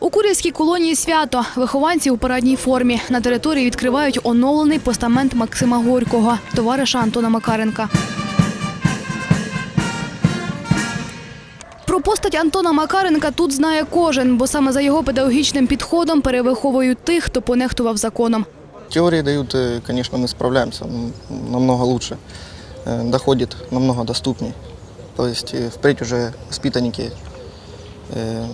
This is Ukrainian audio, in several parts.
У Курівській колонії свято. Вихованці у парадній формі. На території відкривають оновлений постамент Максима Горького, товариша Антона Макаренка. Про постать Антона Макаренка тут знає кожен, бо саме за його педагогічним підходом перевиховують тих, хто понехтував законом. Теории дают, э, конечно, мы справляемся м, намного лучше, э, доходит намного доступней. То есть э, впредь уже воспитанники э, ну,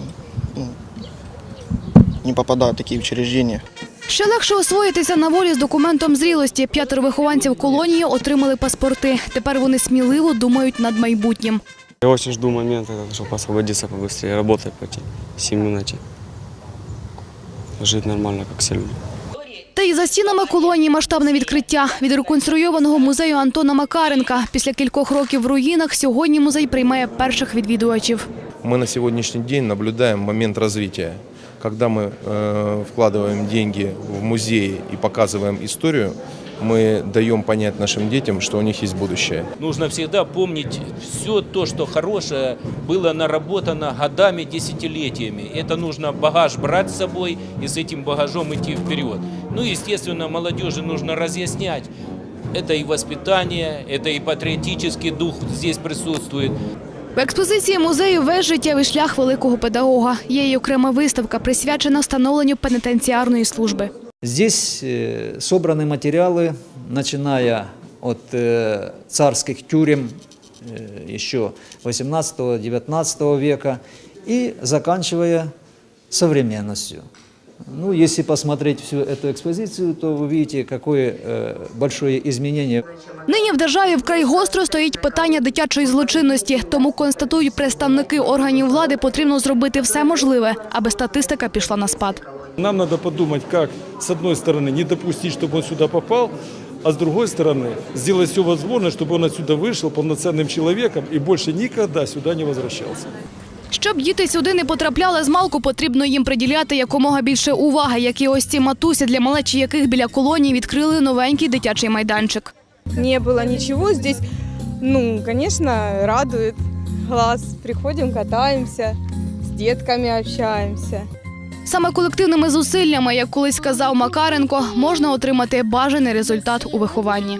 не попадают в такие учреждения. Ще легше освоїтися на волі з документом зрілості. П'ятеро вихованців колонії отримали паспорти. Тепер вони сміливо думають над майбутнім. Я очень жду момента, чтобы освободиться побыстрее, работать пойти, семью найти. Жить нормально, как все люди. Та й за стінами колонії масштабне відкриття від реконструйованого музею Антона Макаренка. Після кількох років в руїнах сьогодні музей приймає перших відвідувачів. Мы на сегодняшний день наблюдаем момент развития. Когда мы э, вкладываем деньги в музеи и показываем историю, мы даем понять нашим детям, что у них есть будущее. Нужно всегда помнить все то, что хорошее было наработано годами, десятилетиями. Это нужно багаж брать с собой и с этим багажом идти вперед. Ну, естественно, молодежи нужно разъяснять. Это и воспитание, это и патриотический дух здесь присутствует. В експозиції музею весь життєвий шлях великого педагога. Є й окрема виставка, присвячена встановленню пенітенціарної служби. Здесь э, собраны материалы, начиная от э, царских тюрем э, еще 18-19 века и заканчивая современностью. Ну, если посмотреть всю эту экспозицию, то вы видите, какое э, большое изменение Нині в державі вкрай гостро стоїть питання дитячої злочинності. Тому констатують представники органів влади, потрібно зробити все можливе, аби статистика пішла на спад. Нам надо подумать, как, с одной стороны, не допустить, чтобы он сюда попал, а с другой стороны, сделать все возможное, чтобы он отсюда вышел полноценным человеком и больше никогда сюда не возвращался. Щоб діти сюди не потрапляли з малку, потрібно їм приділяти якомога більше уваги, як і ось ці матусі, для малечі яких біля колонії відкрили новенький дитячий майданчик. не было ничего. Здесь, ну, конечно, радует глаз. Приходим, катаемся, с детками общаемся. Саме колективними зусиллями, як колись сказав Макаренко, можна отримати бажаний результат у вихованні.